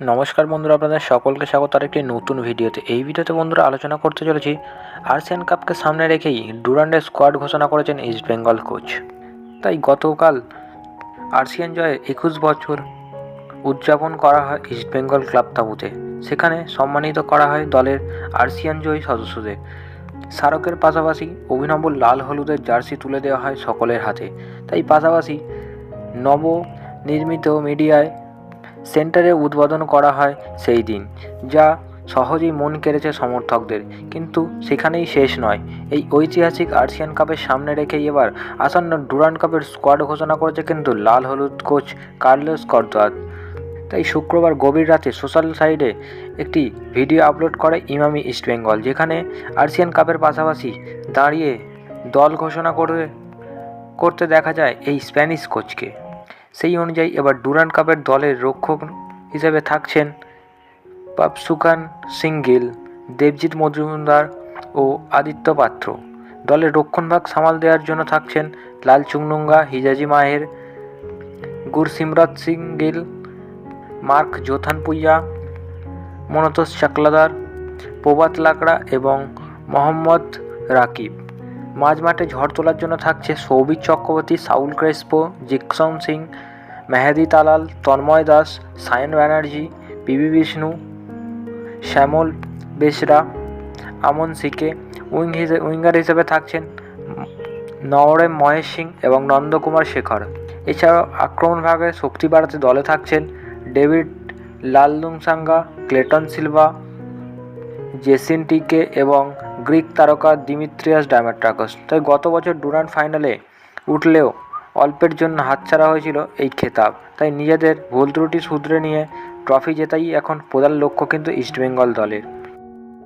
নমস্কার বন্ধুরা, আপনাদের সকলকে স্বাগত। আর একটি নতুন ভিডিওতে। এই ভিডিওতে বন্ধুরা আলোচনা করতে চলেছি আরসিয়ান কাপকে সামনে রেখেই ডুরান্ডের স্কোয়াড ঘোষণা করেছেন ইস্ট বেঙ্গল কোচ। তাই গতকাল আরসিয়ান জয়ে একুশ বছর উদযাপন করা হয় ইস্ট বেঙ্গল ক্লাব তাঁবুতে। সেখানে সম্মানিত করা হয় দলের আরসিয়ান জয়ী সদস্যদের। স্মারকের পাশাপাশি অভিনব লাল হলুদের জার্সি তুলে দেওয়া হয় সকলের হাতে। তাই পাশাপাশি নব নির্মিত মিডিয়ায় সেন্টারে উদ্বোধন করা হয় সেই দিন, যা সহজেই মন কেড়েছে সমর্থকদের। কিন্তু সেখানেই শেষ নয়। এই ঐতিহাসিক আর্সিয়ান কাপের সামনে রেখেই এবার আসন্ন ডুরান্ড কাপের স্কোয়াড ঘোষণা করেছে কিন্তু লাল হলুদ কোচ কার্লোস কর্দোয়াত তাই শুক্রবার গভীর রাতে সোশ্যাল সাইটে একটি ভিডিও আপলোড করে ইমামি ইস্টবেঙ্গল যেখানে আর্সিয়ান কাপের পাশাপাশি দাঁড়িয়ে দল ঘোষণা করে, করতে দেখা যায় এই স্প্যানিশ কোচকে। সেই অনুযায়ী এবার ডুরান্ড কাপের দলের রক্ষক হিসেবে থাকছেন পাপসুকান সিং গিল দেবজিৎ মজুমদার ও আদিত্য পাত্র। দলের রক্ষণভাগ সামাল দেওয়ার জন্য থাকছেন Lalchungnunga Hijazi Maher, Gursimrat Singh Gill Mark Zothanpuia, Monotosh Chakladar, Prabhat Lakra এবং মোহাম্মদ রাকিব। মাঝমাঠে ঝড় তোলার জন্য থাকছে Souvik Chakraborty, Saul Crespo, Jeakson Singh Mehdi Talal, Tanmay Das, Sayan Banerjee P V Vishnu, Shyamal Besra, Aman C K, wing winger হিসেবে থাকছেন নওরেম মহেশ সিং এবং নন্দকুমার শেখর। এছাড়াও আক্রমণ ভাগে শক্তি বাড়াতে দলে থাকছেন David Laldungsanga Cleiton Silva, Jesin T K এবং গ্রিক তারকা দিমিত্রিয়াস ডায়ামেট্রাকস। তাই গত বছর ডুরান্ড ফাইনালে উঠলেও অল্পের জন্য হাতছাড়া হয়েছিল এই খেতাব। তাই নিজেদের ভুল ত্রুটি শুধরে নিয়ে ট্রফি জেতাই এখন প্রধান লক্ষ্য কিন্তু ইস্টবেঙ্গল দলের।